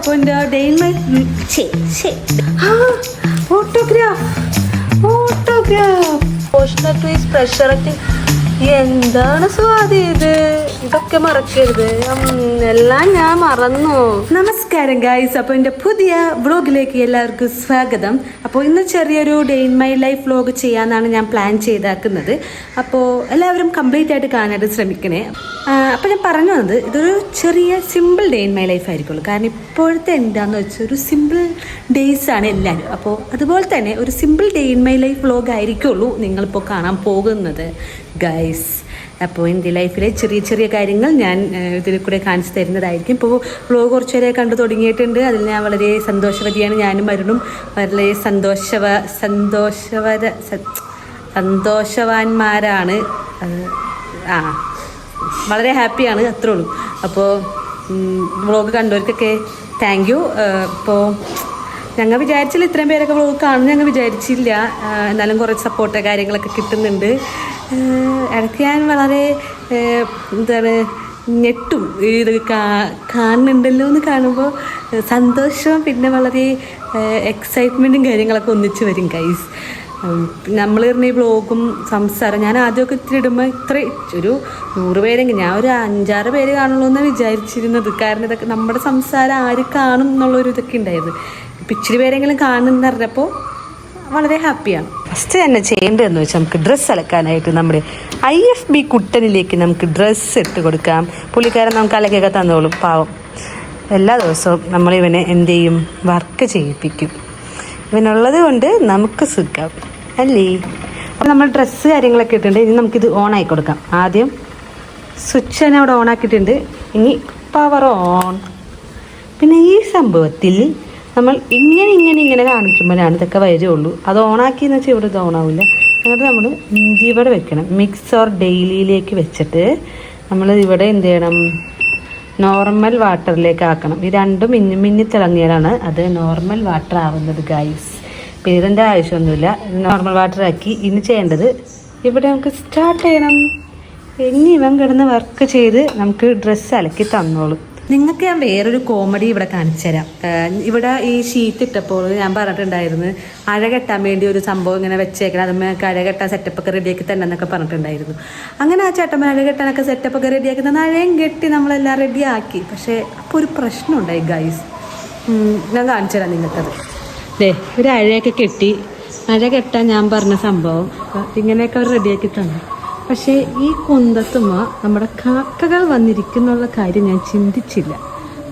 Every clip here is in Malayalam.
അപ്പോൾ എന്റെ ഡേ മൈ ഓട്ടോഗ്രാഫ്. ഓട്ടോഗ്രാഫ്. പ്രഷറൊക്കെ എന്താണ് സ്വാതി ഇത്? ഇതൊക്കെ മറക്കരുത്. എല്ലാം ഞാൻ മറന്നു. നമസ്കാരം ഗായ്സ് അപ്പോൾ എന്റെ പുതിയ വ്ലോഗിലേക്ക് എല്ലാവർക്കും സ്വാഗതം. അപ്പോൾ ഇന്ന് ചെറിയൊരു day in my life vlog ചെയ്യാന്നാണ് ഞാൻ പ്ലാൻ ചെയ്താക്കുന്നത്. അപ്പോ എല്ലാവരും കംപ്ലീറ്റ് ആയിട്ട് കാണാനായിട്ട് ശ്രമിക്കണേ. അപ്പോൾ ഞാൻ പറഞ്ഞു വന്നത് ഇതൊരു ചെറിയ simple day in my life ആയിരിക്കുള്ളൂ. കാരണം ഇപ്പോഴത്തെ എന്താന്ന് വെച്ചാൽ ഒരു സിമ്പിൾ ഡേയ്സ് ആണ് എല്ലാവരും അപ്പോൾ അതുപോലെ തന്നെ ഒരു simple day in my life vlog ആയിരിക്കുള്ളൂ നിങ്ങളിപ്പോൾ കാണാൻ പോകുന്നത്. ഗൈസ് അപ്പോൾ എന്റെ ലൈഫിലെ ചെറിയ ചെറിയ കാര്യങ്ങൾ ഞാൻ ഇതിൽ കൂടെ കാണിച്ചു തരുന്നതായിരിക്കും. ഇപ്പോൾ വ്ളോഗ് കുറച്ച് വരെ കണ്ടു തുടങ്ങിയിട്ടുണ്ട്. അതിൽ ഞാൻ വളരെ സന്തോഷവതിയാണ്. ഞാനും മരുണും വളരെ സന്തോഷവ സന്തോഷവര സന്തോഷവാന്മാരാണ്. ആ വളരെ ഹാപ്പിയാണ് അത്രേ ഉള്ളൂ. അപ്പോൾ വ്ളോഗ് കണ്ടവർക്കൊക്കെ താങ്ക് യു ഇപ്പോൾ ഞങ്ങൾ വിചാരിച്ചില്ല ഇത്രയും പേരൊക്കെ വ്ളോഗ് കാണും ഞങ്ങൾ വിചാരിച്ചില്ല. എന്നാലും കുറച്ച് സപ്പോർട്ട് കാര്യങ്ങളൊക്കെ കിട്ടുന്നുണ്ട്. ഇടയ്ക്ക് ഞാൻ വളരെ എന്താണ് ഞെട്ടും. ഇത് കാ കാണുന്നുണ്ടല്ലോ എന്ന് കാണുമ്പോൾ സന്തോഷവും പിന്നെ വളരെ എക്സൈറ്റ്മെന്റും കാര്യങ്ങളൊക്കെ ഒന്നിച്ച് വരും ഗൈസ് നമ്മൾ പറഞ്ഞ ഈ ബ്ലോഗും സംസാരം ഞാൻ ആദ്യമൊക്കെ ഇത്തിരി ഇടുമ്പോൾ ഇത്ര ഒരു നൂറ് പേരെങ്കിൽ ഞാൻ ഒരു അഞ്ചാറ് പേര് കാണുള്ളൂ എന്നാണ് വിചാരിച്ചിരുന്നത്. കാരണം ഇതൊക്കെ നമ്മുടെ സംസാരം ആര് കാണും എന്നുള്ളൊരു ഇതൊക്കെ ഉണ്ടായിരുന്നു. ഇച്ചിരി പേരെങ്കിലും കാണുന്ന പറഞ്ഞപ്പോൾ വളരെ ഹാപ്പിയാണ്. ഫസ്റ്റ് തന്നെ ചെയ്യേണ്ടതെന്ന് വെച്ചാൽ നമുക്ക് ഡ്രസ്സ് അലക്കാനായിട്ട് നമ്മുടെ ഐ എഫ് ബി കുട്ടനിലേക്ക് നമുക്ക് ഡ്രസ്സ് ഇട്ട് കൊടുക്കാം. പുള്ളിക്കാരൻ നമുക്ക് അലക്കൊക്കെ തന്നോളും പാവം. എല്ലാ ദിവസവും നമ്മളിവനെ എന്ത് ചെയ്യും? വർക്ക് ചെയ്യിപ്പിക്കും. ഇവനുള്ളത് കൊണ്ട് നമുക്ക് സുഖം അല്ലേ? അപ്പോൾ നമ്മൾ ഡ്രസ്സ് കാര്യങ്ങളൊക്കെ ഇട്ടിട്ടുണ്ട്. ഇനി നമുക്കിത് ഓൺ ആക്കി കൊടുക്കാം. ആദ്യം സ്വിച്ച് തന്നെ അവിടെ ഓൺ ആക്കിയിട്ടുണ്ട്. ഇനി പവർ ഓൺ പിന്നെ ഈ സംഭവത്തിൽ നമ്മൾ ഇങ്ങനെ ഇങ്ങനെ ഇങ്ങനെ കാണിക്കുമ്പോഴാണ് ഇതൊക്കെ വരികയുള്ളൂ. അത് ഓണാക്കിയെന്ന് വെച്ചാൽ ഇവിടെ ഇത് ഓണാവില്ല. എന്നിട്ട് നമ്മൾ ഇഞ്ചി ഇവിടെ വെക്കണം. മിക്സ് ഓർ ഡെയിലിയിലേക്ക് വെച്ചിട്ട് നമ്മൾ ഇവിടെ എന്ത് ചെയ്യണം? നോർമൽ വാട്ടറിലേക്ക് ആക്കണം. ഈ രണ്ടും മിന്നി മിന്നി തിളങ്ങിയാലാണ് അത് നോർമൽ വാട്ടർ ആവുന്നത് ഗൈസ് പേരിന്റെ ആവശ്യമൊന്നുമില്ല. നോർമൽ വാട്ടർ ആക്കി ഇനി ചെയ്യേണ്ടത് ഇവിടെ നമുക്ക് സ്റ്റാർട്ട് ചെയ്യണം. ഇനി ഇവൻ കിടന്ന് വർക്ക് ചെയ്ത് നമുക്ക് ഡ്രസ്സ് അലക്കി തന്നോളും. നിങ്ങൾക്ക് ഞാൻ വേറൊരു കോമഡി ഇവിടെ കാണിച്ചു തരാം ഇവിടെ ഈ ഷീറ്റ് ഇട്ടപ്പോൾ ഞാൻ പറഞ്ഞിട്ടുണ്ടായിരുന്നു അഴ കെട്ടാൻ വേണ്ടി ഒരു സംഭവം ഇങ്ങനെ വെച്ചേക്കണം അതുമ്മേ അഴ കെട്ടാൻ സെറ്റപ്പ് ഒക്കെ റെഡിയാക്കി തന്നെ എന്നൊക്കെ പറഞ്ഞിട്ടുണ്ടായിരുന്നു. അങ്ങനെ ആ ചേട്ടൻ അഴ കെട്ടാനൊക്കെ സെറ്റപ്പ് ഒക്കെ റെഡിയാക്കി തന്നെ അഴയും കെട്ടി നമ്മളെല്ലാം റെഡിയാക്കി പക്ഷേ അപ്പോൾ ഒരു പ്രശ്നം ഉണ്ടായി ഗൈസ് ഞാൻ കാണിച്ചു തരാം നിങ്ങൾക്കത്. ദേ ഒരു അഴയൊക്കെ കെട്ടി അഴ കെട്ടാൻ ഞാൻ പറഞ്ഞ സംഭവം ഇങ്ങനെയൊക്കെ അവർ റെഡിയാക്കി തന്നു. പക്ഷേ ഈ കുന്തത്തുമ്മ നമ്മുടെ കാക്കകൾ വന്നിരിക്കുന്നുള്ള കാര്യം ഞാൻ ചിന്തിച്ചില്ല.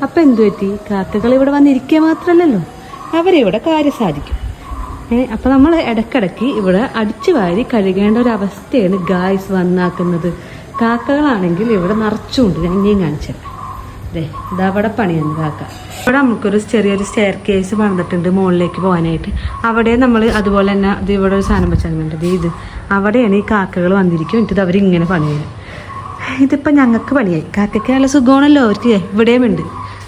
അപ്പം എന്തു പറ്റി? കാക്കകൾ ഇവിടെ വന്നിരിക്കുക മാത്രമല്ലല്ലോ അവരിവിടെ കാര്യം സാധിക്കും. ഏ അപ്പം നമ്മൾ ഇടയ്ക്കിടയ്ക്ക് ഇവിടെ അടിച്ചു വാരി കഴുകേണ്ട ഒരു അവസ്ഥയാണ് ഗായ്സ് വന്നാക്കുന്നത്. കാക്കകളാണെങ്കിൽ ഇവിടെ നിറച്ചുകൊണ്ട് ഞാൻ ഇനിയും കാണിച്ചുതരാം അതെ ഇതവിടെ പണിയാണ് കാക്ക. ഇവിടെ നമുക്കൊരു ചെറിയൊരു സ്റ്റെയർ കേസ് പണിതിട്ടുണ്ട് മുകളിലേക്ക് പോകാനായിട്ട്. അവിടെ നമ്മൾ അതുപോലെ തന്നെ ഇത് ഇവിടെ ഒരു സാധനം വെച്ചാൽ വേണ്ടത് ഇത് അവിടെയാണ് ഈ കാക്കകൾ വന്നിരിക്കും എന്നിട്ട് അവരിങ്ങനെ പണിയാണ് ഇതിപ്പോൾ ഞങ്ങൾക്ക് പണിയായി. കാക്കയ്ക്ക് നല്ല സുഖമാണല്ലോ. അവർക്ക് ഇവിടെയും ഉണ്ട്.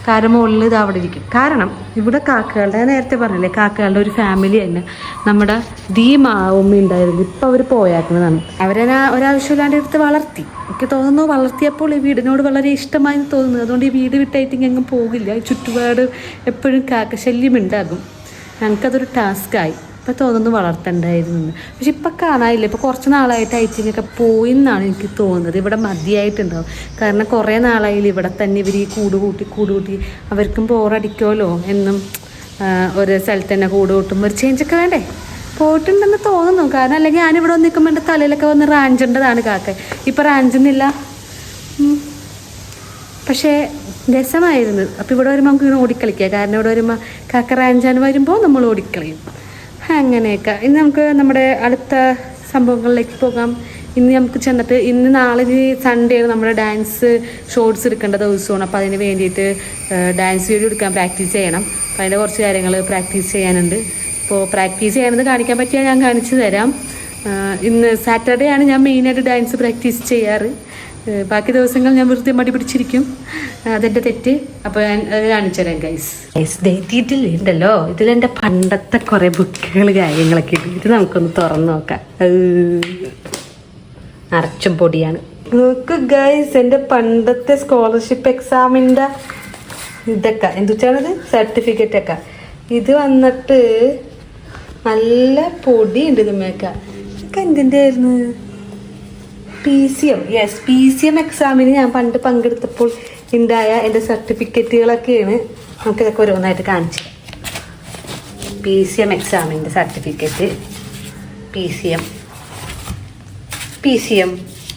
കാരണം മുകളിൽ ഇത് അവിടെ ഇരിക്കും. കാരണം ഇവിടെ കാക്കകളുടെ നേരത്തെ പറഞ്ഞില്ലേ കാക്കകളുടെ ഒരു ഫാമിലി തന്നെ. നമ്മുടെ ദീ ഉമ്മ ഉണ്ടായിരുന്നു. ഇപ്പം അവർ പോയാക്കുന്നതാണ്. അവരെ ഒരാവശ്യമില്ലാണ്ട് എടുത്ത് വളർത്തി. എനിക്ക് തോന്നുന്നു വളർത്തിയപ്പോൾ ഈ വീടിനോട് വളരെ ഇഷ്ടമായി തോന്നുന്നു. അതുകൊണ്ട് ഈ വീട് വിട്ടായിട്ട് എങ്ങും പോകില്ല. ചുറ്റുപാട് എപ്പോഴും കാക്ക ശല്യം ഉണ്ടാകും. ഞങ്ങൾക്കതൊരു ടാസ്ക്കായി ഇപ്പം തോന്നുന്നു വളർത്തണ്ടായിരുന്നു പക്ഷെ ഇപ്പം കാണാനില്ല. ഇപ്പം കുറച്ച് നാളായിട്ട് ഐറ്റിങ്ങൊക്കെ പോയി എന്നാണ് എനിക്ക് തോന്നുന്നത്. ഇവിടെ മതിയായിട്ടുണ്ടാവും. കാരണം കുറേ നാളായില്ല ഇവിടെ തന്നെ ഇവർ ഈ കൂട് കൂട്ടി കൂട് കൂട്ടി അവർക്കും ബോറടിക്കുമല്ലോ എന്നും ഒരു സ്ഥലത്ത് തന്നെ കൂട് കൂട്ടുമ്പോൾ ഒരു ചേഞ്ചൊക്കെ വേണ്ടേ? പോയിട്ടുണ്ടെന്ന് തോന്നുന്നു. കാരണം അല്ലെങ്കിൽ ഞാനിവിടെ വന്ന് നിൽക്കുമ്പോൾ എന്റെ തലയിലൊക്കെ വന്ന് റാഞ്ചേണ്ടതാണ് കാക്ക. ഇപ്പം റാഞ്ചുന്നില്ല. പക്ഷേ രസമായിരുന്നു. അപ്പോൾ ഇവിടെ വരുമ്പോൾ നമുക്ക് ഇങ്ങനെ ഓടിക്കളിക്കുക കാരണം ഇവിടെ വരുമ്പോൾ കാക്ക റാഞ്ചാൻ വരുമ്പോൾ നമ്മൾ ഓടിക്കളയും. അങ്ങനെയൊക്കെ. ഇനി നമുക്ക് നമ്മുടെ അടുത്ത സംഭവങ്ങളിലേക്ക് പോകാം. ഇന്ന് നമുക്ക് ചെന്നിട്ട് ഇന്ന് നാളെ സൺഡേ ആണ് നമ്മുടെ ഡാൻസ് ഷോർട്സ് എടുക്കേണ്ട ദിവസമാണ് അപ്പോൾ അതിന് വേണ്ടിയിട്ട് ഡാൻസ് വീഡിയോ എടുക്കാൻ പ്രാക്ടീസ് ചെയ്യണം. അപ്പോൾ അതിന്റെ കുറച്ച് കാര്യങ്ങൾ പ്രാക്ടീസ് ചെയ്യാനുണ്ട്. അപ്പോൾ പ്രാക്ടീസ് ചെയ്യാനത് കാണിക്കാൻ പറ്റിയാൽ ഞാൻ കാണിച്ചു തരാം. ഇന്ന് സാറ്റർഡേ ആണ് ഞാൻ മെയിനായിട്ട് ഡാൻസ് പ്രാക്ടീസ് ചെയ്യാറ്. ബാക്കി ദിവസങ്ങൾ ഞാൻ വെറുതെ മടി പിടിച്ചിരിക്കും. അതെന്റെ തെറ്റ്. അപ്പോൾ ഞാൻ അത് കാണിച്ചു ഗൈസ് ഗൈസ് ഇതിൽ ഉണ്ടല്ലോ ഇതിലെന്റെ പണ്ടത്തെ കുറേ ബുക്കുകൾ കാര്യങ്ങളൊക്കെ ഉണ്ട് ഇത് നമുക്കൊന്ന് തുറന്നു നോക്കാം. അരച്ചും പൊടിയാണ്. നോക്ക് ഗൈസ് എന്റെ പണ്ടത്തെ സ്കോളർഷിപ്പ് എക്സാമിന്റെ ഇതൊക്കെ. എന്തുച്ചാണിത് സർട്ടിഫിക്കറ്റ് ഒക്കെ. ഇത് വന്നിട്ട് നല്ല പൊടി ഇതുമേക്ക ഇതൊക്കെ എന്തിന്റെ ആയിരുന്നു P C M yes P C M എക്സാമിന് ഞാൻ പണ്ട് പങ്കെടുത്തപ്പോൾ ഉണ്ടായ എന്റെ സർട്ടിഫിക്കറ്റുകളൊക്കെയാണ് നമുക്ക് ഇതൊക്കെ ഓരോന്നായിട്ട് കാണിച്ചത് പി സി എം എക്സാമിന്റെ certificate P C M P C M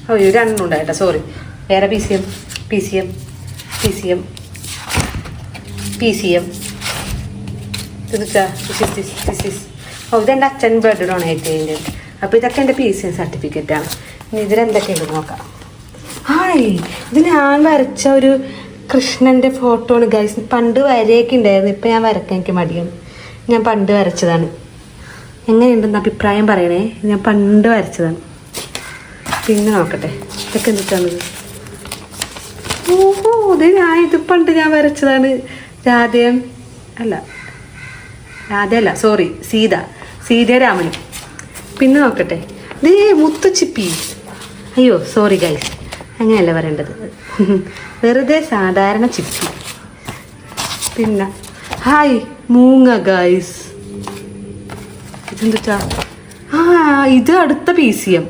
അയ്യോ രണ്ടും ഉണ്ടായിട്ടോ സോറി വേറെ P C M P C M P C M P C M ഓ ഇതെന്റെ അച്ഛൻ ബ്ലഡ് ഡൊണേറ്റ് ചെയ്യേണ്ടത് അപ്പോൾ ഇതൊക്കെ എന്റെ പി സി എം സർട്ടിഫിക്കറ്റാണ് ഇതിലെന്തൊക്കെയുണ്ട് നോക്കാം. ഹായ് ഇത് ഞാൻ വരച്ച ഒരു കൃഷ്ണന്റെ ഫോട്ടോ ആണ് ഗൈസ് പണ്ട് വരയൊക്കെ ഉണ്ടായിരുന്നു ഇപ്പം ഞാൻ വരക്കാൻ എനിക്ക് മടിയാണ്. ഞാൻ പണ്ട് വരച്ചതാണ്. എങ്ങനെയുണ്ടെന്ന് അഭിപ്രായം പറയണേ. ഞാൻ പണ്ട് വരച്ചതാണ്. പിന്നെ നോക്കട്ടെ ഇതൊക്കെ എന്തിട്ടാണിത് ഓഹോ ഇത് ഞാൻ ഇത് പണ്ട് ഞാൻ വരച്ചതാണ്. രാധയും അല്ല രാധയല്ല സോറി സീത സീതരാമനും. പിന്നെ നോക്കട്ടെ ദേ മുത്തുച്ചിപ്പി. അയ്യോ സോറി ഗൈസ് അങ്ങനെയല്ല പറയേണ്ടത്. വെറുതെ സാധാരണ ചിപ്സ് പിന്നെ ഹായ് മൂങ്ങ ഗൈസ് ഇതെന്താ ആ ഇത് അടുത്ത പി സി എം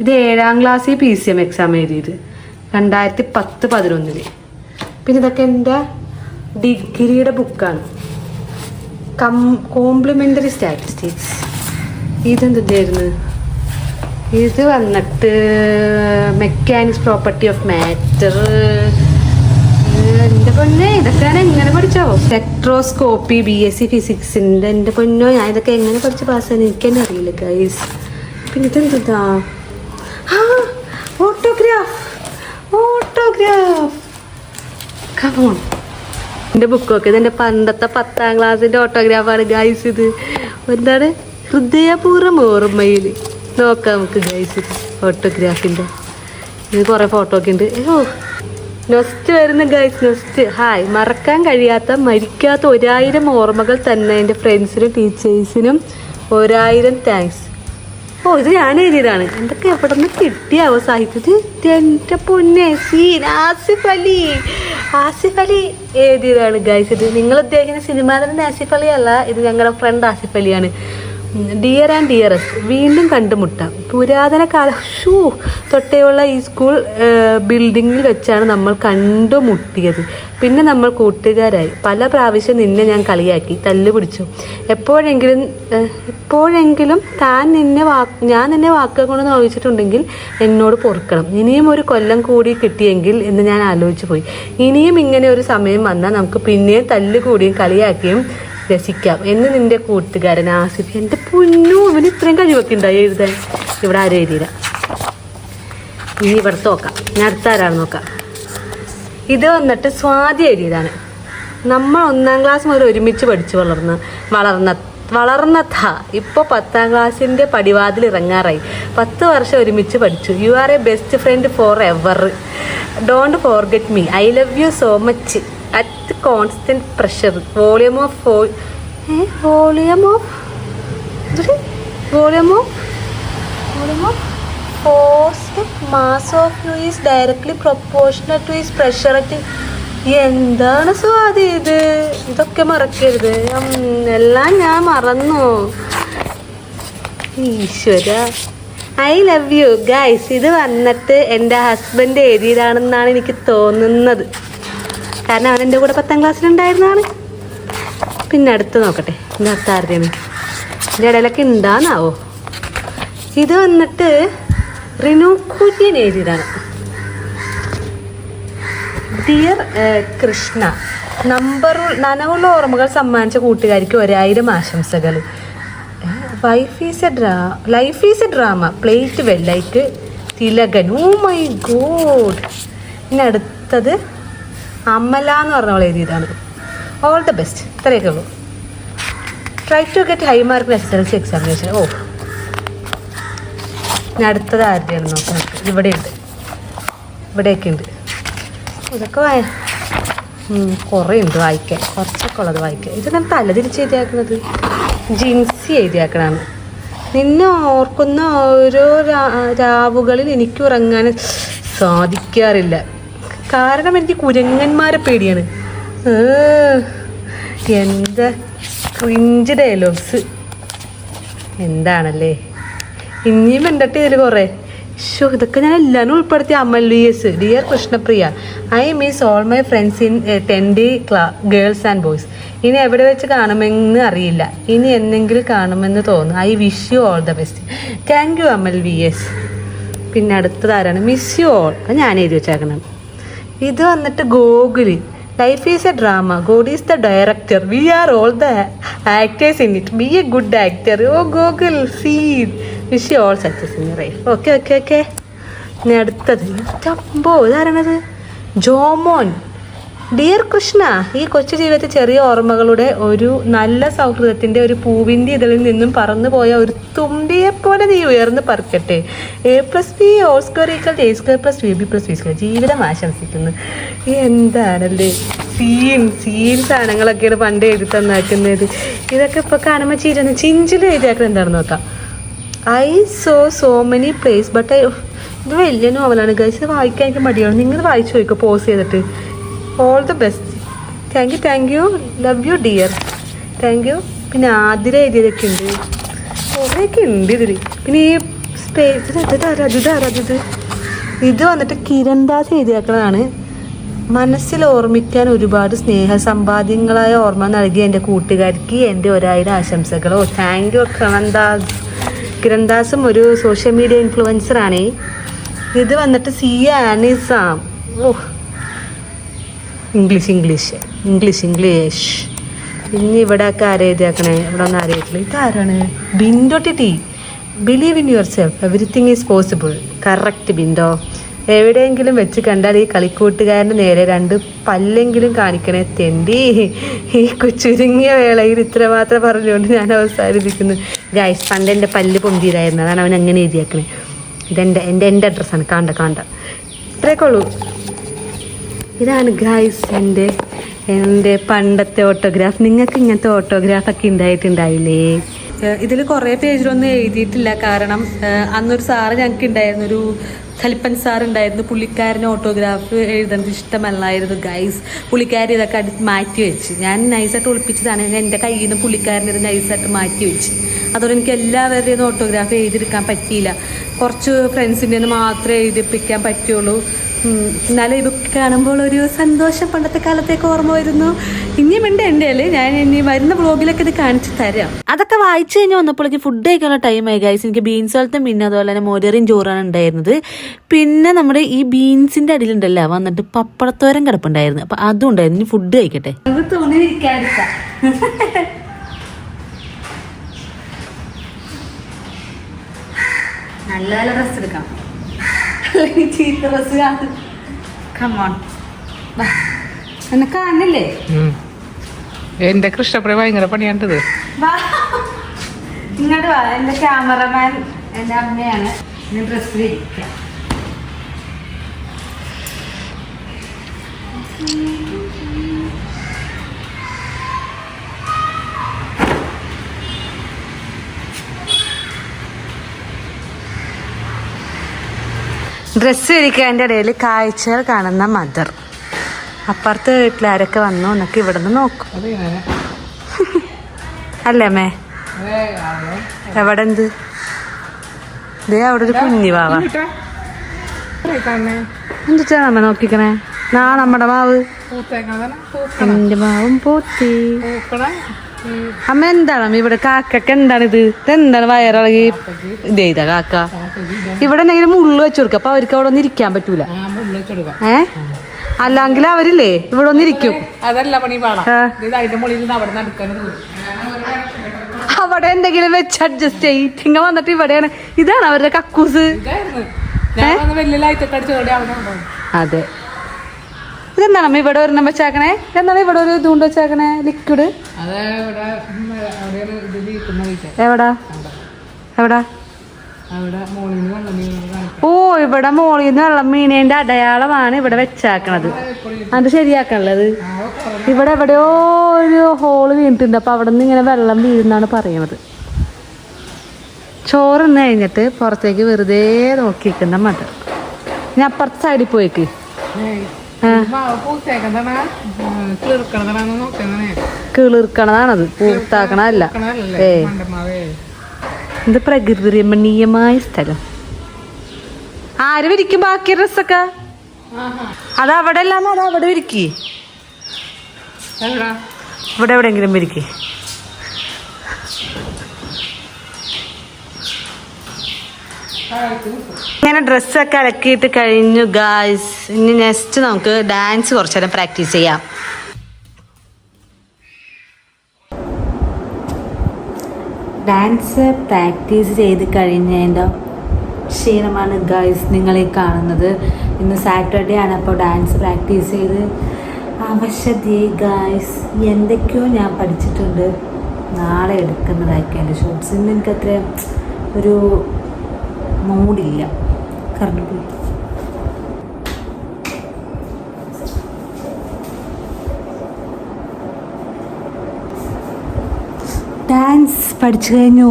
ഇത് ഏഴാം ക്ലാസ്സിൽ പി സി എം എക്സാം എഴുതിയത്. രണ്ടായിരത്തി പത്ത് പതിനൊന്നിൽ. പിന്നെ ഇതൊക്കെ എന്റെ ഡിഗ്രിയുടെ ബുക്കാണ് കം കോംപ്ലിമെന്ററി സ്റ്റാറ്റിസ്റ്റിക്സ് ഇതെന്തായിരുന്നു ഇത് വന്നിട്ട് മെക്കാനിക്സ് പ്രോപ്പർട്ടി ഓഫ് മാറ്റർ എന്റെ പൊന്നെ ഇതൊക്കെ ഞാൻ എങ്ങനെ പഠിച്ചോ? സ്പെക്ട്രോസ്കോപ്പി ബി എസ് സി ഫിസിക്സിന്റെ എന്റെ പൊന്നോ ഞാൻ ഇതൊക്കെ എങ്ങനെ പഠിച്ച് പാസ്സാന്ന് എനിക്ക് തന്നെ അറിയില്ല ഗൈസ് പിന്നെ ഇതെന്താ ആ ഓട്ടോഗ്രാഫ് ഓട്ടോഗ്രാഫ് കമോൺ എന്റെ ബുക്കൊക്കെ ഇതെന്റെ പണ്ടത്തെ പത്താം ക്ലാസ്സിന്റെ ഓട്ടോഗ്രാഫാണ് ഗൈസ് ഇത്. എന്താണ്? ഹൃദയപൂർവം ഓർമ്മയിൽ നോക്കാം നമുക്ക് ഗൈസ് ഫോട്ടോഗ്രാഫിന്റെ ഇത് കുറേ ഫോട്ടോ ഒക്കെ ഉണ്ട്. ഓ നൊസ്റ്റ് വരുന്ന ഗൈസ് നൊസ്റ്റ് ഹായ് മറക്കാൻ കഴിയാത്ത മരിക്കാത്ത ഒരായിരം ഓർമ്മകൾ തന്നെ എന്റെ ഫ്രണ്ട്സിനും ടീച്ചേഴ്സിനും ഒരായിരം താങ്ക്സ് ഓ ഇത് ഞാൻ എഴുതിയതാണ്. എന്തൊക്കെ എവിടെ നിന്ന് കിട്ടിയാവോ സാഹിത്യത്തിൽ എന്റെ പൊന്നെ സീൻ. ആസിഫ് അലി. ആസിഫ് അലി എഴുതിയതാണ് ഗൈസ് ഇത്. നിങ്ങൾ ഉദ്ദേശിക്കുന്ന സിനിമ തന്നെ ആസിഫ് അലി അല്ല ഇത് ഞങ്ങളുടെ ഫ്രണ്ട് ആസിഫ് അലിയാണ്. ഡിയർ ആൻഡ് ഡിയറസ് വീണ്ടും കണ്ടുമുട്ടാം. പുരാതന കാല ഷൂ തൊട്ടേയുള്ള ഈ സ്കൂൾ ബിൽഡിങ്ങിൽ വെച്ചാണ് നമ്മൾ കണ്ടുമുട്ടിയത്. പിന്നെ നമ്മൾ കൂട്ടുകാരായി. പല പ്രാവശ്യം നിന്നെ ഞാൻ കളിയാക്കി തല്ലുപിടിച്ചു എപ്പോഴെങ്കിലും എപ്പോഴെങ്കിലും താൻ നിന്നെ വാ ഞാൻ നിന്നെ വാക്കുകൾ കൊണ്ട് നോവിച്ചിട്ടുണ്ടെങ്കിൽ എന്നോട് പൊറുക്കണം. ഇനിയും ഒരു കൊല്ലം കൂടി കിട്ടിയെങ്കിൽ എന്ന് ഞാൻ ആലോചിച്ചു പോയി. ഇനിയും ഇങ്ങനെ ഒരു സമയം വന്നാൽ നമുക്ക് പിന്നെയും തല്ലുകൂടിയും കളിയാക്കിയും രസിക്കാം. എന്ന് നിന്റെ കൂട്ടുകാരൻ ആസിഫ് എന്റെ പൊന്നു ഇവന് ഇത്രയും കഴിവൊക്കെ ഉണ്ടായി എഴുതാൻ? ഇവിടെ ആരും എഴുതിയില്ല. ഇനി ഇവിടുത്തെ നോക്കാം. ഞാൻ അടുത്ത ആരാണ് നോക്കാം. ഇത് വന്നിട്ട് സ്വാതി എഴുതിയതാണ്. നമ്മൾ ഒന്നാം ക്ലാസ് മുതൽ ഒരുമിച്ച് പഠിച്ചു വളർന്ന വളർന്ന വളർന്നഥ ഇപ്പോൾ പത്താം ക്ലാസ്സിന്റെ പടിവാതിൽ ഇറങ്ങാറായി. പത്ത് വർഷം ഒരുമിച്ച് പഠിച്ചു. You are a best friend forever don't forget me I love you so much at constant pressure volume of volume of volume of volume of mass of mass of directly directly proportional to its pressure എന്താണ് സ്വാതി ഇത്? ഇതൊക്കെ മറക്കരുത്. എല്ലാം ഞാൻ മറന്നു. ഈശ്വര. ഐ ലവ് യു ഗൈസ് ഇത് വന്നിട്ട് എന്റെ ഹസ്ബൻഡ് എഴുതിയതാണെന്നാണ് എനിക്ക് തോന്നുന്നത്. കാരണം അവൻ എന്റെ കൂടെ പത്താം ക്ലാസ്സിലുണ്ടായിരുന്നതാണ്. പിന്നെ അടുത്ത് നോക്കട്ടെ അടുത്ത ആരുടെയാണ് ഇതിന്റെ ഇടയിലൊക്കെ ഉണ്ടാന്നാവോ ഇത് വന്നിട്ട് റിനു കുര്യൻ എഴുതിയതാണ്. ഡിയർ കൃഷ്ണ നമ്പർ നനവുള്ള ഓർമ്മകൾ സമ്മാനിച്ച കൂട്ടുകാരിക്ക് ഒരായിരം ആശംസകൾ. Wife is a ഡ്രാ life is a drama play it well like Thilakan. Oh my god ഇനി അടുത്തത് അമല എന്ന് പറഞ്ഞവൾ എഴുതിയതാണ്. ഓൾ ദ ബെസ്റ്റ് ഇത്രയൊക്കെ ഉള്ളൂ. Try to get high mark S L C examination oh. ഞാൻ അടുത്തത് ആരുടെയാണ് നോക്കുന്നത് ഇവിടെ ഉണ്ട് ഇവിടെയൊക്കെ ഉണ്ട് ഇതൊക്കെ വായ കുറേ ഉണ്ട് വായിക്കാൻ. കുറച്ചൊക്കെ ഉള്ളത് വായിക്കാൻ. ഇത് ഞാൻ തലതിരിച്ച് എഴുതിയാക്കുന്നത്? ജിൻസി എഴുതിയാക്കണാണ് നിന്നെ ഓർക്കുന്ന ഓരോ രാവുകളിൽ എനിക്ക് ഉറങ്ങാൻ സാധിക്കാറില്ല. കാരണം എനിക്ക് കുരങ്ങന്മാരെ പേടിയാണ്. എന്താ ക്രിഞ്ച് ഡയലോഗ്സ് എന്താണല്ലേ? ഇനിയും ഉണ്ടട്ടെ ഇതിൽ കുറേ? ഷോ ഇതൊക്കെ ഞാൻ എല്ലാവരും ഉൾപ്പെടുത്തിയ Amal S dear Krishnapriya. I miss all my friends in ten D class girls and boys ഇനി എവിടെ വെച്ച് കാണുമെന്ന് അറിയില്ല. ഇനി എന്തെങ്കിലും കാണുമെന്ന് തോന്നുന്നു I wish you all the best thank you Amal V S. പിന്നെ അടുത്തതാരാണ് മിസ് യു ഓൾ ഞാൻ എഴുതി വെച്ചേക്കണം ഇത് വന്നിട്ട് Gokul. Life is a drama god is the director we are all the actors in it be a good actor oh Gokul scene wish you all success in life okay okay okay ഇനി അടുത്തത്. ചമ്പോ ഇതാരണത്? ജോമോൻ. ഡിയർ കൃഷ്ണ ഈ കൊച്ചു ജീവിതത്തിൽ ചെറിയ ഓർമ്മകളുടെ ഒരു നല്ല സൗഹൃദത്തിന്റെ ഒരു പൂവിന്റെ ഇതിൽ നിന്നും പറന്നുപോയ ഒരു തുമ്പിയെ പോലെ നീ ഉയർന്ന് പറിക്കട്ടെ. A plus B whole square equal A square plus B B plus B square ജീവിതം ആശംസിക്കുന്നു. എന്താണല്ലേ? സീൻ സീൻ സാധനങ്ങളൊക്കെയാണ് പണ്ട് എഴുതി തന്നാക്കുന്നത്. ഇതൊക്കെ ഇപ്പൊ കാണുമ്പോൾ ചിരുന്ന് ചിഞ്ചിൽ എഴുതിയാക്കുന്നത് എന്താണെന്ന് നോക്കാം. I saw so many place but I ഇത് വലിയ നോവലാണ് ഗൈസ് വായിക്കാൻ എനിക്ക് മടിയാണ്. നിങ്ങൾ വായിച്ചു നോക്കുക പോസ് ചെയ്തിട്ട്. All the best thank you thank you love you dear thank you പിന്നെ ആതിര എഴുതിയതൊക്കെ ഉണ്ട്. കുറേയൊക്കെ ഉണ്ട് ഇതിൽ പിന്നെ ഈ സ്പേസ് ഇത് ഇത് വന്നിട്ട് കിരൺ ദാസ് എഴുതിയേക്കുന്നതാണ് മനസ്സിൽ ഓർമ്മിക്കാൻ ഒരുപാട് സ്നേഹസമ്പാദ്യങ്ങളായ ഓർമ്മ നൽകിയ എന്റെ കൂട്ടുകാർക്ക് എന്റെ ഒരായിരം ആശംസകൾ ഓ താങ്ക് യു കിരൺദാസ്. കിരൺദാസും ഒരു സോഷ്യൽ മീഡിയ ഇൻഫ്ലുവൻസർ ആണ്. ഇത് വന്നിട്ട് സി ആനിസാം ഓ ഇംഗ്ലീഷ് ഇംഗ്ലീഷ് ഇംഗ്ലീഷ് ഇംഗ്ലീഷ്. ഇനി ഇവിടെ ഒക്കെ ആരെ എഴുതിയാക്കണേ? ഇവിടെ ഒന്നും അറിയത്തില്ല ഇതാരാണ്? Bindo T believe in yourself everything is possible correct Bindo എവിടെയെങ്കിലും വെച്ച് കണ്ടാൽ ഈ കളിക്കൂട്ടുകാരന്റെ നേരെ രണ്ട് പല്ലെങ്കിലും കാണിക്കണേ. തെണ്ടി. ഈ കൊച്ചുരുങ്ങിയ വേളയിൽ ഇത്രമാത്രം പറഞ്ഞുകൊണ്ട് ഞാൻ അവസാനിപ്പിക്കുന്നു. ഗൈസ് പണ്ട് എന്റെ പല്ല് പൊന്തിയതായിരുന്നു. അതാണ് അവൻ അങ്ങനെ എഴുതിയാക്കണേ. ഇതെന്റെ എന്റെ എന്റെ അഡ്രസ്സാണ് കാണ്ട കാണ്ട. ഇത്രയൊക്കെ ഉള്ളൂ. ഇതാണ് ഗൈസ് എന്റെ എന്റെ പണ്ടത്തെ ഓട്ടോഗ്രാഫ് നിങ്ങൾക്ക് ഇങ്ങനത്തെ ഓട്ടോഗ്രാഫൊക്കെ ഉണ്ടായിട്ടുണ്ടായില്ലേ? ഇതിൽ കുറേ പേജിലൊന്നും എഴുതിയിട്ടില്ല. കാരണം അന്നൊരു സാറ് ഞങ്ങൾക്ക് ഉണ്ടായിരുന്നു ഒരു കലിപ്പൻ സാർ ഉണ്ടായിരുന്നു. പുള്ളിക്കാരന് ഓട്ടോഗ്രാഫ് എഴുതുന്നത് ഇഷ്ടമല്ലായിരുന്നു ഗൈസ് പുള്ളിക്കാരി ഇതൊക്കെ അടുത്ത് മാറ്റി വെച്ച്. ഞാൻ നൈസായിട്ട് ഒളിപ്പിച്ചതാണ്. എന്റെ കയ്യിൽ നിന്ന് പുള്ളിക്കാരൻ ഇത് നൈസായിട്ട് മാറ്റി വെച്ച്. അതുകൊണ്ട് എനിക്ക് എല്ലാവരുടെയും ഓട്ടോഗ്രാഫ് എഴുതിയെടുക്കാൻ പറ്റിയില്ല. കുറച്ച് ഫ്രണ്ട്സിന്റെ നിന്ന് മാത്രമേ എഴുതിപ്പിക്കാൻ പറ്റുള്ളൂ. എന്നാലും ഇതൊക്കെ കാണുമ്പോൾ ഒരു സന്തോഷം പണ്ടത്തെ കാലത്തേക്ക് ഓർമ്മ വരുന്നു. ഇനിയും ഉണ്ട് എന്റെ അല്ലേ? ഞാൻ ഇനി വരുന്ന ബ്ലോഗിലൊക്കെ ഇത് കാണിച്ചു തരാം. അതൊക്കെ വായിച്ചു കഴിഞ്ഞ് വന്നപ്പോഴേക്കും ഫുഡ് കഴിക്കാനുള്ള ടൈമായി ഗൈസ് എനിക്ക് ബീൻസ് വലത്തും പിന്നെ അതുപോലെ തന്നെ മോരറിയും ചോറാണ് ഉണ്ടായിരുന്നത്. പിന്നെ നമ്മുടെ ഈ ബീൻസിന്റെ അടിയിലുണ്ടല്ലോ വന്നിട്ട് പപ്പടത്തോരം കിടപ്പുണ്ടായിരുന്നു. അപ്പൊ അതും ഉണ്ടായിരുന്നു. ഇനി ഫുഡ് കഴിക്കട്ടെ. നല്ല നല്ല ഡ്രസ് എടുക്കാം. ചീത്ത ഡ്രസ് കമോൺ എന്നെ കാണില്ലേ ഉം. എന്റെ കൃഷ്ണപ്രിയ ഭയങ്കര പണിയാണ്ടത്. ഇങ്ങോട്ട് വാ. ക്യാമറമാൻ അമ്മയാണ്. ഡ്രസ്സ് ഇരിക്കാന്റെ ഇടയിൽ കാഴ്ചകൾ കാണുന്ന മദർ അപ്പുറത്തെ വീട്ടിലാരൊക്കെ വന്നു? എന്നൊക്കെ ഇവിടെ നിന്ന് നോക്കും അല്ലേ അമ്മേ? എവിടെ എന്ത് ദേ അവിടെ ഒരു കുഞ്ഞി വാവ. എന്തിട്ടാ നമ്മ നോക്കിക്കണേ? നാ നമ്മുടെ മാവ് എന്റെ മാവും പോത്തി. അമ്മ എന്താണ്? ഇവിടെ കാക്കൊക്കെ എന്താണ് ഇത്? ഇതെന്താണ് വയറിളകി? ഇതേതാ കാക്ക. ഇവിടെ എന്തെങ്കിലും മുള്ളു വെച്ചു കൊടുക്കുക അപ്പൊ അവർക്ക് അവിടെ ഒന്നും ഇരിക്കാൻ പറ്റൂല. ഏ? അല്ലെങ്കിൽ അവരില്ലേ? ഇവിടെ ഒന്നിരിക്കും അവിടെ എന്തെങ്കിലും വെച്ച് അഡ്ജസ്റ്റ് ഇങ്ങ വന്നിട്ട് ഇവിടെയാണ്. ഇതാണ് അവരുടെ കക്കൂസ്. അതെ. ഇതെന്താണ് അമ്മ ഇവിടെ ഒരെണ്ണം വെച്ചാക്കണേ? എന്താണ് ഇവിടെ ഒരു ഇതുകൊണ്ട് വെച്ചാക്കണേ? ലിക്വിഡ് എവിടാ? എവിടാ? ഓ ഇവിടെ മോളിൽ നിന്ന് വെള്ളം വീണേന്റെ അടയാളമാണ് ഇവിടെ വെച്ചാക്കണത്. അത് ശരിയാക്കണത് ഇവിടെ എവിടെയോ ഒരു ഹോൾ വീണിട്ടുണ്ട്. അപ്പൊ അവിടെ നിന്ന് ഇങ്ങനെ വെള്ളം വീഴുന്നാണ് പറയണത് ചോറിന്ന് കഴിഞ്ഞിട്ട് പുറത്തേക്ക് വെറുതെ നോക്കിക്കുന്ന മദർ ഞാൻ അപ്പുറത്തെ സൈഡിൽ പോയിക്ക്. കിളിർക്കണതാണത്. പൂർത്താക്കണതല്ല ഏ. ഇത് പ്രകൃതി രമണീയമായ സ്ഥലം. ആര് വിരിക്കും ബാക്കി ഡ്രസ്സൊക്കെ? അത് അവിടെ അല്ലാന്ന് അത് അവിടെ വിരിക്കി എവിടാ? ഇവിടെ എവിടെയെങ്കിലും വിരിക്കി ഇങ്ങനെ ഡ്രസ്സൊക്കെ അലക്കിയിട്ട് കഴിഞ്ഞു ഗായ്സ് ഇനി നെക്സ്റ്റ് നമുക്ക് ഡാൻസ് കുറച്ചു നേരം പ്രാക്ടീസ് ചെയ്യാം. ഡാൻസ് പ്രാക്ടീസ് ചെയ്ത് കഴിഞ്ഞതിന്റെ ക്ഷീണമാണ് ഗേൾസ് നിങ്ങളെ കാണുന്നത്. ഇന്ന് സാറ്റർഡേ ആണ് അപ്പോൾ ഡാൻസ് പ്രാക്ടീസ് ചെയ്ത് അവശതയെ ഗേൾസ് എന്തൊക്കെയോ ഞാൻ പഠിച്ചിട്ടുണ്ട്. നാളെ എടുക്കുന്നതായിരിക്കും എന്റെ ഷോർട്സ് ഇന്ന് എനിക്കത്ര ഒരു മൂഡില്ല കറണ്ട് ഡാൻസ് പഠിച്ചു കഴിഞ്ഞു.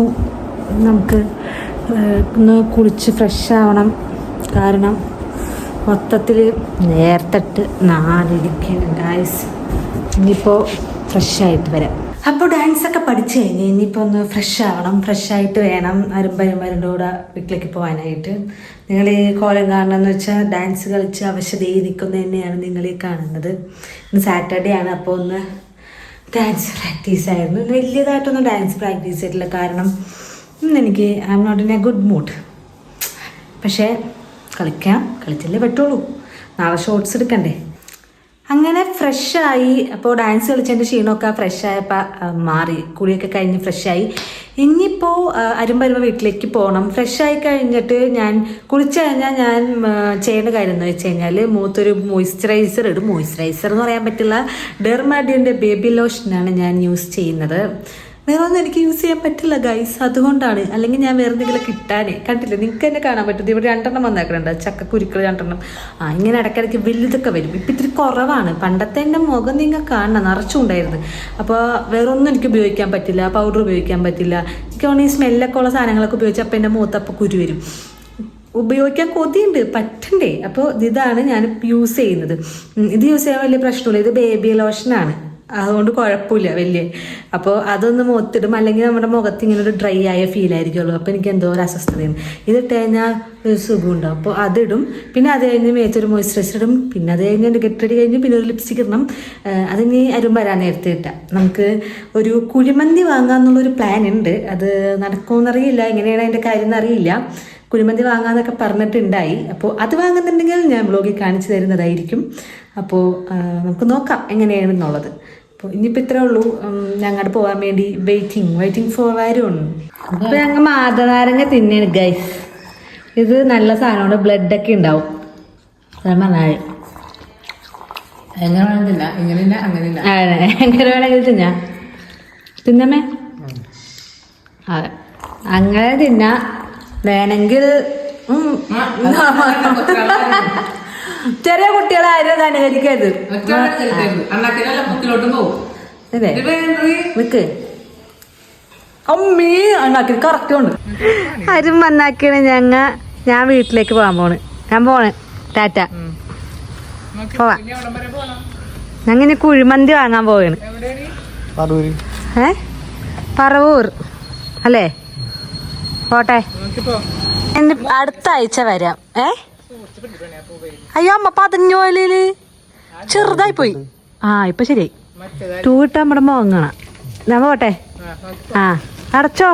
നമുക്ക് ഒന്ന് കുളിച്ച് ഫ്രഷ് ആവണം. കാരണം മൊത്തത്തിൽ നേർത്തിട്ട് നാലിരിക്കുകയാണ് ഡാൻസ് ഇനിയിപ്പോൾ ഫ്രഷ് ആയിട്ട് വരാം. അപ്പോൾ ഡാൻസൊക്കെ പഠിച്ചു കഴിഞ്ഞ് ഇനിയിപ്പോൾ ഒന്ന് ഫ്രഷ് ആവണം. ഫ്രഷ് ആയിട്ട് വേണം. അരുമ്പരുമ്പരുടെ കൂടെ വീട്ടിലേക്ക് പോകാനായിട്ട് നിങ്ങൾ ഈ കോലം കാണണം എന്ന് വെച്ചാൽ ഡാൻസ് കളിച്ച് അവശതയിൽ നിൽക്കുന്നത് തന്നെയാണ് നിങ്ങൾ ഈ കാണുന്നത്. ഇന്ന് സാറ്റർഡേ ആണ് അപ്പോൾ ഒന്ന് ഡാൻസ് പ്രാക്ടീസ് ആയിരുന്നു. വലിയതായിട്ടൊന്നും ഡാൻസ് പ്രാക്ടീസ് ചെയ്തിട്ടില്ല. കാരണം ഇന്ന് എനിക്ക് I'm not in a good mood പക്ഷേ കളിക്കാം. കളിച്ചല്ലേ പറ്റുള്ളൂ. നാളെ ഷോർട്സ് എടുക്കണ്ടേ? അങ്ങനെ ഫ്രഷായി അപ്പോൾ ഡാൻസ് കളിച്ചതിന്റെ ക്ഷീണമൊക്കെ ഫ്രഷായപ്പോൾ മാറി. കുളിയൊക്കെ കഴിഞ്ഞ് ഫ്രഷായി. ഇനിയിപ്പോൾ അരുമ്പരുമ്പ വീട്ടിലേക്ക് പോകണം ഫ്രഷായി കഴിഞ്ഞിട്ട് ഞാൻ കുളിച്ച് കഴിഞ്ഞാൽ ഞാൻ ചെയ്യേണ്ട കാര്യം എന്ന് വെച്ച് കഴിഞ്ഞാൽ മൂത്തൊരു മോയ്സ്ചറൈസർ ഇടും. മോയ്സ്ചറൈസർ എന്ന് പറയാൻ പറ്റില്ല. ഡെർമാഡിയന്റെ ബേബി ലോഷനാണ് ഞാൻ യൂസ് ചെയ്യുന്നത്. വേറെ ഒന്നും എനിക്ക് യൂസ് ചെയ്യാൻ പറ്റില്ല ഗൈസ് അതുകൊണ്ടാണ്. അല്ലെങ്കിൽ ഞാൻ വേറെ എന്തെങ്കിലും കിട്ടാനേ കണ്ടില്ല? നിങ്ങൾക്ക് തന്നെ കാണാൻ പറ്റും. ഇവിടെ രണ്ടെണ്ണം വന്നേക്കുന്നുണ്ട് ചക്കക്കുരുക്കൾ രണ്ടെണ്ണം. ആ ഇങ്ങനെ ഇടയ്ക്കിടയ്ക്ക് വലുതൊക്കെ വരും. ഇപ്പം ഇത്തിരി കുറവാണ്. പണ്ടത്തെ എന്റെ മുഖം നിങ്ങൾ കാണണം. നിറച്ചുണ്ടായിരുന്നു. അപ്പോൾ വേറൊന്നും എനിക്ക് ഉപയോഗിക്കാൻ പറ്റില്ല. പൗഡർ ഉപയോഗിക്കാൻ പറ്റില്ല. എനിക്ക് തോന്നുന്നു ഈ സ്മെല്ലൊക്കെ ഉള്ള സാധനങ്ങളൊക്കെ ഉപയോഗിച്ച് അപ്പം എന്റെ മുഖത്തപ്പോൾ കുരു വരും. ഉപയോഗിക്കാൻ കൊതിയുണ്ട്. പറ്റണ്ടേ? അപ്പോൾ ഇതാണ് ഞാൻ യൂസ് ചെയ്യുന്നത്. ഇത് യൂസ് ചെയ്യാൻ വലിയ പ്രശ്നമില്ല. ഇത് ബേബി ലോഷനാണ് അതുകൊണ്ട് കുഴപ്പമില്ല വലിയ. അപ്പോൾ അതൊന്ന് മുഖത്തിടും അല്ലെങ്കിൽ നമ്മുടെ മുഖത്ത് ഇങ്ങനെ ഒരു ഡ്രൈ ആയ ഫീൽ ആയിരിക്കുമല്ലോ. അപ്പോൾ എനിക്ക് എന്തോ ഒരു അസ്വസ്ഥതയാണ് ഇതിട്ട് കഴിഞ്ഞാൽ ഒരു സുഖം ഉണ്ടാവും അപ്പോൾ അതിടും പിന്നെ അത് കഴിഞ്ഞ് മേത്തൊരു മോയ്സ്ചറൈസർ ഇടും. പിന്നെ അത് കഴിഞ്ഞ് എന്റെ കെട്ടടി കഴിഞ്ഞ് പിന്നെ ഒരു ലിപ്സ്റ്റിക് ഇടണം. അതിനി അരും വരാൻ നേരത്തെ ഇട്ടാം. നമുക്ക് ഒരു കുഴിമന്തി വാങ്ങാമെന്നുള്ളൊരു പ്ലാൻ ഉണ്ട്. അത് നടക്കുമെന്നറിയില്ല. എങ്ങനെയാണ് അതിന്റെ കാര്യം എന്നറിയില്ല. കുഴിമന്തി വാങ്ങാന്നൊക്കെ പറഞ്ഞിട്ടുണ്ടായി. അപ്പോൾ അത് വാങ്ങുന്നുണ്ടെങ്കിൽ ഞാൻ ബ്ലോഗിൽ കാണിച്ചു തരുന്നതായിരിക്കും. അപ്പോൾ നമുക്ക് നോക്കാം എങ്ങനെയാണെന്നുള്ളത്. അപ്പോൾ ഇനിയിപ്പോൾ ഇത്രേ ഉള്ളൂ. ഞങ്ങോട്ട് പോകാൻ വേണ്ടി വെയിറ്റിംഗ് വെയിറ്റിംഗ് ഫോർ വരും അപ്പോൾ ഞങ്ങൾ മാതനാരങ്ങ തിന്നാണ് ഗൈസ് ഇത് നല്ല സാധനമാണ്. ബ്ലഡൊക്കെ ഉണ്ടാവും. പറഞ്ഞാൽ എങ്ങനെ വേണമെന്നില്ല അങ്ങനെയില്ല അതെ എങ്ങനെ വേണമെങ്കിൽ തിന്നാം. തിന്നമേ അതെ. അങ്ങനെ തിന്നാ. വേണമെങ്കിൽ. ചെറിയ കുട്ടികളെ ആരും അനുകരിക്കരുത് അതെ അമ്മീ അണ്ണാക്കി കറക്റ്റ് ഉണ്ട് അരും വന്നാക്കിയാണ് ഞങ്ങ ഞാൻ വീട്ടിലേക്ക് പോകാൻ പോണ് ഞാൻ പോണ് ടാറ്റ പോവാ ഞങ്ങ ഇനി കുഴിമന്തി വാങ്ങാൻ പോവാണ് ഏ പറവൂർ അല്ലേ പോട്ടെ. അടുത്ത ആഴ്ച വരാം. ഏ? അയ്യോ അമ്മ പതിഞ്ഞു ചെറുതായി പോയി. ആ ഇപ്പൊ ശരി. ടൂ ഇട്ട് നമ്മുടെ മോങ്ങണ. നമ്മ പോട്ടെ. ആ അടച്ചോ.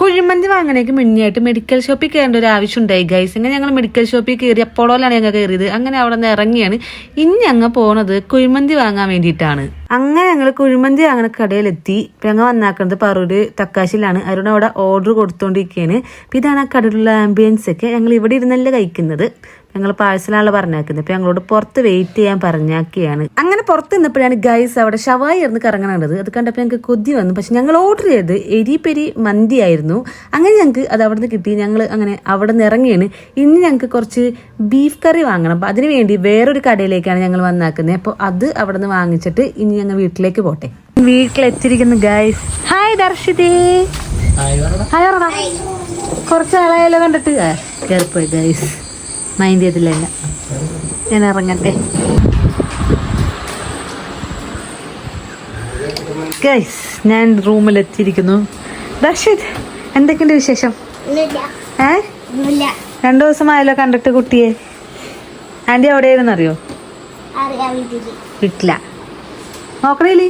കുഴിമന്തി വാങ്ങണേക്ക് മുന്നേയായിട്ട് മെഡിക്കൽ ഷോപ്പിൽ കയറേണ്ട ഒരു ആവശ്യം ഉണ്ടായി ഗൈസ് അങ്ങനെ ഞങ്ങൾ മെഡിക്കൽ ഷോപ്പിൽ കയറി അപ്പോഴോലാണ് ഞങ്ങൾ കയറിയത് അങ്ങനെ അവിടെ നിന്ന് ഇറങ്ങിയാണ്. ഇനി ഞങ്ങൾ പോണത് കുഴിമന്തി വാങ്ങാൻ വേണ്ടിയിട്ടാണ്. അങ്ങനെ ഞങ്ങൾ കുഴിമന്തി വാങ്ങണ കടയിലെത്തി. ഞങ്ങൾ വന്നാക്കുന്നത് പറൂര് തക്കാശിലാണ് അരുൺ അവിടെ ഓർഡർ കൊടുത്തോണ്ടിരിക്കുകയാണ് ഇതാണ് ആ കടയിലുള്ള ആംബിയൻസ് ഒക്കെ. ഞങ്ങൾ ഇവിടെ ഇരുന്നല്ലേ കഴിക്കുന്നത്. ഞങ്ങൾ പാഴ്സലാണല്ലോ പറഞ്ഞേക്കുന്നത്. ഇപ്പം ഞങ്ങളോട് പുറത്ത് വെയിറ്റ് ചെയ്യാൻ പറഞ്ഞാക്കിയാണ്. അങ്ങനെ പുറത്ത് നിന്നപ്പോഴാണ് ഗൈസ് അവിടെ ഷവായി ഇരുന്ന് കറങ്ങണത്. അത് കണ്ടപ്പോൾ ഞങ്ങൾക്ക് കൊതി വന്നു. പക്ഷെ ഞങ്ങൾ ഓർഡർ ചെയ്ത് എരിപ്പെരി പെരി മന്തി ആയിരുന്നു. അങ്ങനെ ഞങ്ങൾക്ക് അത് അവിടെ നിന്ന് കിട്ടി. ഞങ്ങൾ അങ്ങനെ അവിടെ നിന്ന് ഇറങ്ങിയാണ്. ഇനി ഞങ്ങൾക്ക് കുറച്ച് ബീഫ് കറി വാങ്ങണം. അപ്പം അതിന് വേണ്ടി വേറൊരു കടയിലേക്കാണ് ഞങ്ങൾ വന്നാക്കുന്നത്. അപ്പോൾ അത് അവിടെ നിന്ന് വാങ്ങിച്ചിട്ട് ഇനി ഞങ്ങൾ വീട്ടിലേക്ക് പോട്ടെ. വീട്ടിലെത്തിയിരിക്കുന്നു ഗൈസ് ഹായ് ദർശിതേ. ഹായ് കുറച്ച് ആളായാലോ കണ്ടിട്ട്. കയറിപ്പോയി ഗൈസ് മൈൻഡ് ചെയ്തില്ല. ഞാൻ ഇറങ്ങട്ടെ ഗൈസ് ഞാൻ റൂമിലെത്തിയിരിക്കുന്നു ദർശിത് എന്തൊക്കെയുണ്ട് വിശേഷം? ഏ? രണ്ടു ദിവസമായല്ലോ കണ്ടിട്ട് കുട്ടിയെ. ആന്റി എവിടെയായിരുന്നു അറിയോ വീട്ടില. നോക്കണേലി.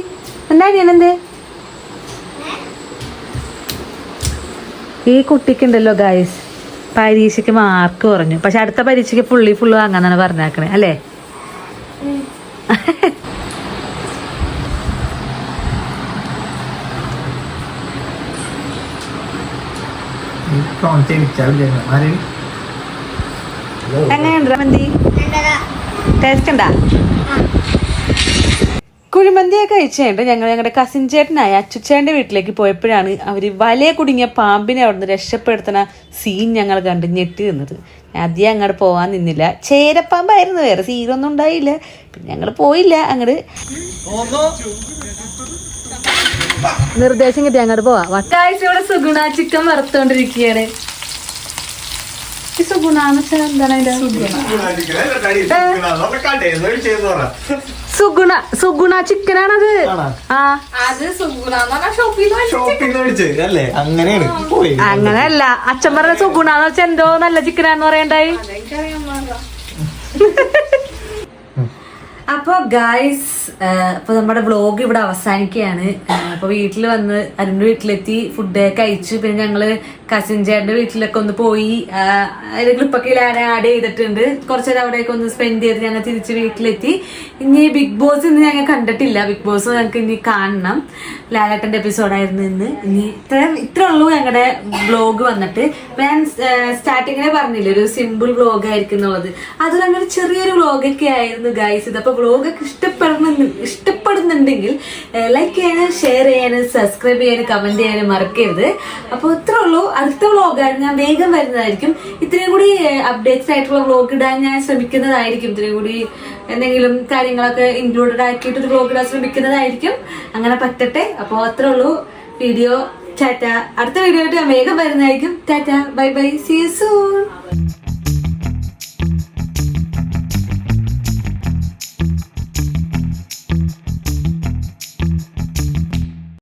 എന്താ ഞാൻ എന്തേ ഈ കുട്ടിക്കുണ്ടല്ലോ ഗൈസ് പരീക്ഷയ്ക്ക് മാർക്ക് കുറഞ്ഞു. പക്ഷെ അടുത്ത പരീക്ഷയ്ക്ക് ഫുള്ളി ഫുള്ള് വാങ്ങാന്നാണ് പറഞ്ഞേക്കണേ അല്ലേ? എങ്ങനെയുണ്ട് മന്തി ടേസ്റ്റ് ഉണ്ടാ? കുഴിമന്തിയൊക്കെ കഴിച്ചുകൊണ്ട് ഞങ്ങൾ ഞങ്ങളുടെ കസിൻ ചേട്ടനായ അച്ചുച്ചേന്റെ വീട്ടിലേക്ക് പോയപ്പോഴാണ് അവർ വലയെ കുടുങ്ങിയ പാമ്പിനെ അവിടുന്ന് രക്ഷപ്പെടുത്തുന്ന സീൻ ഞങ്ങൾ കണ്ട് ഞെട്ടി നിന്നത്. ആദ്യം അങ്ങോട്ട് പോകാൻ നിന്നില്ല. ചേരപ്പാമ്പായിരുന്നു വേറെ സീനൊന്നും ഉണ്ടായില്ല. പിന്നെ ഞങ്ങൾ പോയില്ല അങ്ങോട്ട് നിർദ്ദേശം കിട്ടി അങ്ങോട്ട് പോവാ. വട്ടാഴ്ച ഇവിടെ സുഗുണ ചിക്കൻ വറുത്തോണ്ടിരിക്കുകയാണ് സുഗുണ എന്ന് വെച്ചാൽ എന്താണ് അതിന്റെ? സുഗുണ. സുഗുണ ചിക്കനാണത്. ആ. അല്ലേ? അങ്ങനെയാണ്. പോയി. അങ്ങനെയല്ല. അച്ഛൻ പറഞ്ഞ സുഗുണാന്ന് വെച്ചാൽ എന്തോ നല്ല ചിക്കനാന്ന് പറയണ്ടായി. അപ്പൊ ഗായ്സ് അപ്പോൾ നമ്മുടെ വ്ളോഗ് ഇവിടെ അവസാനിക്കുകയാണ്. അപ്പോൾ വീട്ടിൽ വന്ന് അരുണിന്റെ വീട്ടിലെത്തി ഫുഡ് കഴിച്ചു. പിന്നെ ഞങ്ങൾ കസിൻ ചേട്ടന്റെ വീട്ടിലൊക്കെ ഒന്ന് പോയി അതിന്റെ ക്ലിപ്പൊക്കെ ഞാൻ ആഡ് ചെയ്തിട്ടുണ്ട്. കുറച്ചു നേരം അവിടെയൊക്കെ ഒന്ന് സ്പെൻഡ് ചെയ്ത് ഞങ്ങൾ തിരിച്ച് വീട്ടിലെത്തി. ഇനി ബിഗ് ബോസ് ഇന്ന് ഞങ്ങൾ കണ്ടിട്ടില്ല. ബിഗ് ബോസ് ഞങ്ങൾക്ക് ഇനി കാണണം. ലാലേട്ടന്റെ എപ്പിസോഡായിരുന്നു ഇന്ന്. ഇനി ഇത്ര ഇത്രേ ഉള്ളൂ ഞങ്ങളുടെ വ്ളോഗ് വന്നിട്ട്. ഞാൻ സ്റ്റാർട്ടിങ്ങിനെ പറഞ്ഞില്ല ഒരു സിമ്പിൾ വ്ളോഗ് ആയിരിക്കും എന്നുള്ളത്. അതൊരു ചെറിയൊരു വ്ളോഗൊക്കെ ആയിരുന്നു ഗൈസ് ഇത് അപ്പൊ ഒക്കെ ഇഷ്ടപ്പെടുന്ന ഇഷ്ടപ്പെടുന്നുണ്ടെങ്കിൽ ലൈക്ക് ചെയ്യാനും ഷെയർ ചെയ്യാനും സബ്സ്ക്രൈബ് ചെയ്യാനും കമന്റ് ചെയ്യാനും മറക്കരുത്. അപ്പോൾ ഇത്രേ ഉള്ളൂ. അടുത്ത വ്ളോഗാണ് ഞാൻ വേഗം വരുന്നതായിരിക്കും. ഇത്രയും കൂടി അപ്ഡേറ്റഡ് ആയിട്ടുള്ള വ്ളോഗ് ഇടാൻ ഞാൻ ശ്രമിക്കുന്നതായിരിക്കും. ഇത്രയും കൂടി എന്തെങ്കിലും കാര്യങ്ങളൊക്കെ ഇൻക്ലൂഡഡ് ആക്കിയിട്ട് ഒരു വ്ളോഗ് ഇടാൻ ശ്രമിക്കുന്നതായിരിക്കും. അങ്ങനെ പറ്റട്ടെ. അപ്പോൾ അത്രേ ഉള്ളൂ. Video tata. അടുത്ത വീഡിയോ ആയിട്ട് ഞാൻ വേഗം വരുന്നതായിരിക്കും. Tata bye bye see soon